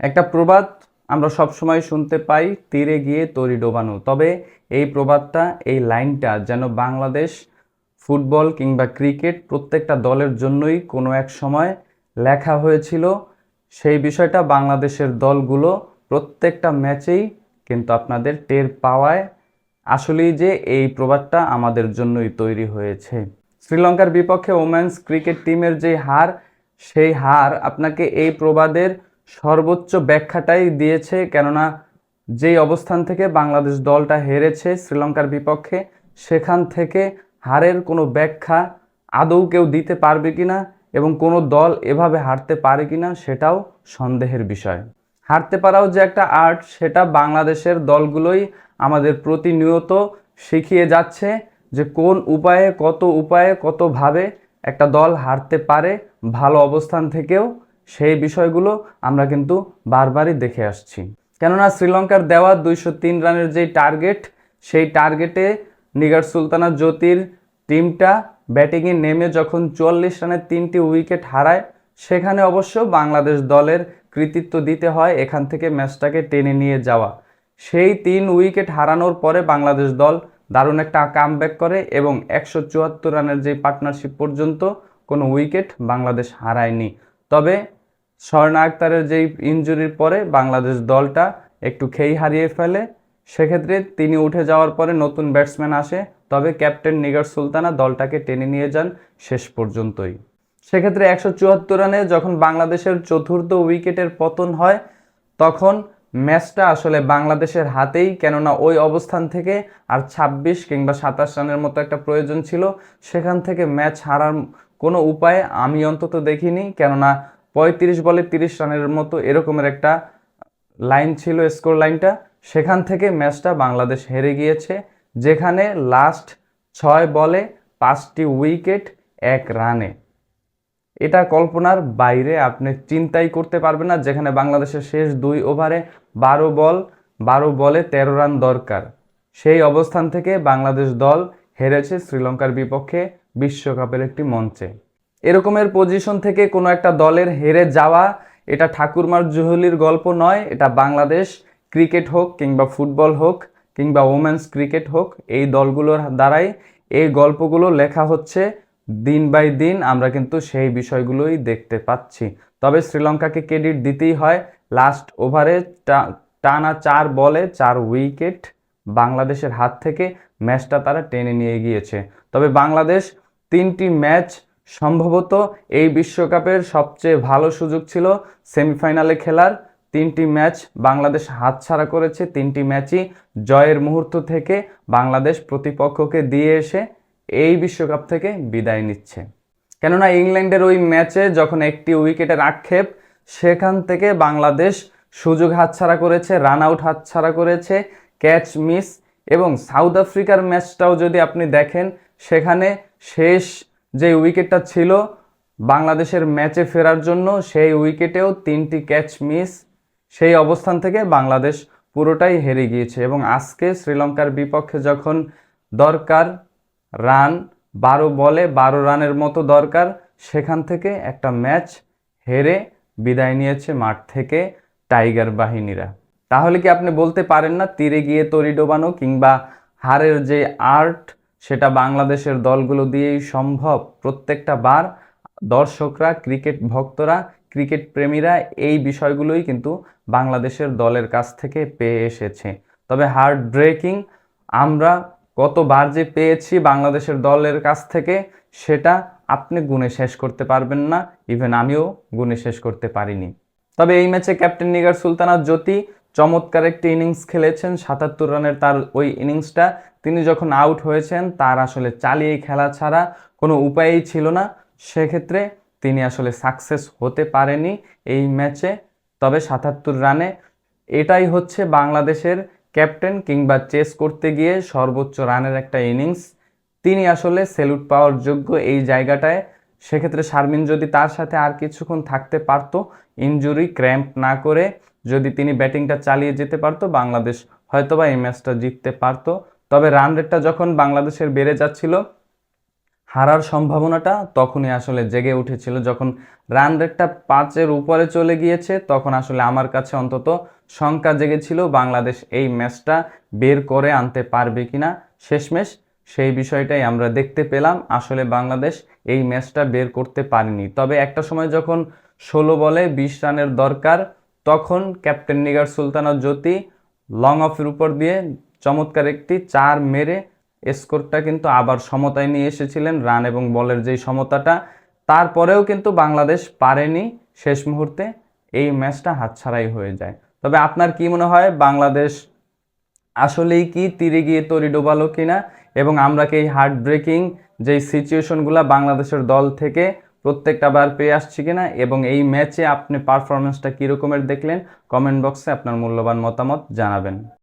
একটা প্রবাদ আমরা সবসময় শুনতে পাই, তীরে গিয়ে তরি ডোবানো। তবে এই প্রবাদটা, এই লাইনটা যেন বাংলাদেশ ফুটবল কিংবা ক্রিকেট প্রত্যেকটা দলের জন্যই কোনো এক সময় লেখা হয়েছিল। সেই বিষয়টা বাংলাদেশের দলগুলো প্রত্যেকটা ম্যাচেই কিন্তু আপনাদের টের পাওয়ায় আসলেই যে এই প্রবাদটা আমাদের জন্যই তৈরি হয়েছে। শ্রীলঙ্কার বিপক্ষে ওমেন্স ক্রিকেট টিমের যে হার, সেই হার আপনাকে এই প্রবাদের সর্বোচ্চ ব্যাখ্যাটাই দিয়েছে, কেননা যেই অবস্থান থেকে বাংলাদেশ দলটা হেরেছে শ্রীলঙ্কার বিপক্ষে, সেখান থেকে হারের কোনো ব্যাখ্যা আদৌ কেউ দিতে পারবে কিনা এবং কোনো দল এভাবে হারতে পারে কি না সেটাও সন্দেহের বিষয়। হারতে পারাও যে একটা আর্ট, সেটা বাংলাদেশের দলগুলোই আমাদের প্রতিনিয়ত শিখিয়ে যাচ্ছে যে কোন উপায়ে, কত উপায়ে, কতভাবে একটা দল হারতে পারে, ভালো অবস্থান থেকেও সেই বিষয়গুলো আমরা কিন্তু বারবারই দেখে আসছি। কেননা শ্রীলঙ্কার দেওয়া দুইশো তিন রানের যেই টার্গেট, সেই টার্গেটে নিগার সুলতানা জ্যোতির টিমটা ব্যাটিংয়ে নেমে যখন চুয়াল্লিশ রানের তিনটি উইকেট হারায়, সেখানে অবশ্য বাংলাদেশ দলের কৃতিত্ব দিতে হয় এখান থেকে ম্যাচটাকে টেনে নিয়ে যাওয়া। সেই তিন উইকেট হারানোর পরে বাংলাদেশ দল দারুণ একটা কামব্যাক করে এবং একশো চুয়াত্তর রানের যে পার্টনারশিপ পর্যন্ত কোনো উইকেট বাংলাদেশ হারায়নি। তবে স্বর্ণা আক্তারের যেই ইনজুরির পরে বাংলাদেশ দলটা একটু খেই হারিয়ে ফেলে, সেক্ষেত্রে তিনি উঠে যাওয়ার পরে নতুন ব্যাটসম্যান আসে, তবে ক্যাপ্টেন নিগার সুলতানা দলটাকে টেনে নিয়ে যান শেষ পর্যন্তই। সেক্ষেত্রে একশো চুয়াত্তর রানে যখন বাংলাদেশের চতুর্থ উইকেটের পতন হয়, তখন ম্যাচটা আসলে বাংলাদেশের হাতেই, কেননা ওই অবস্থান থেকে আর ছাব্বিশ কিংবা সাতাশ রানের মতো একটা প্রয়োজন ছিল। সেখান থেকে ম্যাচ হারার কোনো উপায় আমি অন্তত দেখিনি, কেননা পঁয়ত্রিশ বলে তিরিশ রানের মতো এরকমের একটা লাইন ছিল, স্কোর লাইনটা। সেখান থেকে ম্যাচটা বাংলাদেশ হেরে গিয়েছে, যেখানে লাস্ট ছয় বলে পাঁচটি উইকেট, এক রানে। এটা কল্পনার বাইরে আপনি চিন্তাই করতে পারবেন না, যেখানে বাংলাদেশের শেষ দুই ওভারে বারো বল, বারো বলে তেরো রান দরকার। সেই অবস্থান থেকে বাংলাদেশ দল হেরেছে শ্রীলঙ্কার বিপক্ষে বিশ্বকাপের একটি মঞ্চে। এরকমের পজিশন থেকে কোনো একটা দলের হেরে যাওয়া, এটা ঠাকুরমার জুহলির গল্প নয়, এটা বাংলাদেশ ক্রিকেট হোক কিংবা ফুটবল হোক কিংবা ওমেন্স ক্রিকেট হোক, এই দলগুলোর দ্বারাই এই গল্পগুলো লেখা হচ্ছে দিন বাই দিন, আমরা কিন্তু সেই বিষয়গুলোই দেখতে পাচ্ছি। তবে শ্রীলঙ্কাকে ক্রেডিট দিতেই হয় লাস্ট ওভারে টানা চার বলে, চার উইকেট বাংলাদেশের হাত থেকে ম্যাচটা তারা টেনে নিয়ে গিয়েছে। তবে বাংলাদেশ তিনটি ম্যাচ সম্ভবত এই বিশ্বকাপের সবচেয়ে ভালো সুযোগ ছিল সেমিফাইনালে খেলার তিনটি ম্যাচ। বাংলাদেশ হাতছাড়া করেছে তিনটি ম্যাচই। জয়ের মুহূর্ত থেকে বাংলাদেশ প্রতিপক্ষকে দিয়ে এসে এই বিশ্বকাপ থেকে বিদায় নিচ্ছে। কেননা ইংল্যান্ডের ওই ম্যাচে যখন একটি উইকেটের আক্ষেপ, সেখান থেকে বাংলাদেশ সুযোগ হাতছাড়া করেছে রান আউট হাতছাড়া করেছে, ক্যাচ মিস এবং সাউথ আফ্রিকার ম্যাচটাও যদি আপনি দেখেন, সেখানে শেষ যে উইকেটটা ছিল বাংলাদেশের ম্যাচে ফেরার জন্য, সেই উইকেটেও তিনটি ক্যাচ মিস সেই অবস্থান থেকে বাংলাদেশ পুরোটাই হেরে গিয়েছে। এবং আজকে শ্রীলঙ্কার বিপক্ষে যখন দরকার রান, বারো বলে বারো রানের মতো দরকার, সেখান থেকে একটা ম্যাচ হেরে বিদায় নিয়েছে মাঠ থেকে টাইগার বাহিনীরা। তাহলে কি আপনি বলতে পারেন না, তীরে গিয়ে তরি ডোবানো কিংবা হারের যে আর্ট সেটা বাংলাদেশের দলগুলো দিয়েই সম্ভব। প্রত্যেকটা বার দর্শকরা, ক্রিকেট ভক্তরা, ক্রিকেট প্রেমীরা এই বিষয়গুলোই কিন্তু বাংলাদেশের দলের কাছ থেকে পেয়ে এসেছে। তবে হার্ট ব্রেকিং আমরা কতবার যে পেয়েছি বাংলাদেশের দলের কাছ থেকে, সেটা আপনি গুণে শেষ করতে পারবেন না। ইভেন আমিও গুণে শেষ করতে পারিনি। তবে এই ম্যাচে ক্যাপ্টেন নিগার সুলতানা জ্যোতি চমৎকার একটি ইনিংস খেলেছেন, সাতাত্তর রানের তার ওই ইনিংসটা। তিনি যখন আউট হয়েছেন, তার আসলে চালিয়ে খেলা ছাড়া কোনো উপায়ই ছিল না। সেক্ষেত্রে তিনি আসলে সাকসেস হতে পারেনি এই ম্যাচে। তবে সাতাত্তর রানে এটাই হচ্ছে বাংলাদেশের ক্যাপ্টেন কিংবা চেস করতে গিয়ে সর্বোচ্চ রানের একটা ইনিংস। তিনি আসলে সেলুট পাওয়ার যোগ্য এই জায়গাটায়। সেক্ষেত্রে শারমিন যদি তার সাথে আর কিছুক্ষণ থাকতে পারতো, ইনজুরি ক্র্যাম্প না করে যদি তিনি ব্যাটিংটা চালিয়ে যেতে পারতো, বাংলাদেশ হয়তোবা এই ম্যাচটা জিততে পারতো। তবে রান রেটটা যখন বাংলাদেশের বেড়ে যাচ্ছিল, হারার সম্ভাবনাটা তখনই আসলে জেগে উঠেছিল। যখন রান রেটটা পাঁচের উপরে চলে গিয়েছে, তখন আসলে আমার কাছে অন্তত শঙ্কা জেগেছিল বাংলাদেশ এই ম্যাচটা বের করে আনতে পারবে কিনা। শেষমেশ সেই বিষয়টাই আমরা দেখতে পেলাম, আসলে বাংলাদেশ এই ম্যাচটা বের করতে পারেনি। তবে একটা সময় যখন ষোলো বলে বিশ রানের দরকার তখন ক্যাপ্টেন নিগার সুলতানা জ্যোতি লং অফের উপর দিয়ে চমৎকার একটি চার মেরে স্কোরটা কিন্তু আবার সমতায় নিয়ে এসেছিলেন রান এবং বলের যেই সমতাটা, তারপরেও কিন্তু বাংলাদেশ পারেনি শেষ মুহূর্তে। এই ম্যাচটা হাতছাড়াই হয়ে যায়। তবে আপনার কি মনে হয়, বাংলাদেশ আসলেই কি তীরে গিয়ে তরি ডোবালো কিনা? এবং আমরা কি এই হার্ট ব্রেকিং যেই সিচুয়েশনগুলো বাংলাদেশের দল থেকে প্রত্যেকটা বার পেয়ে আসছি কিনা এবং এই ম্যাচে আপনি পারফরমেন্সটা কীরকমের দেখলেন কমেন্ট বক্সে আপনার মূল্যবান মতামত জানাবেন।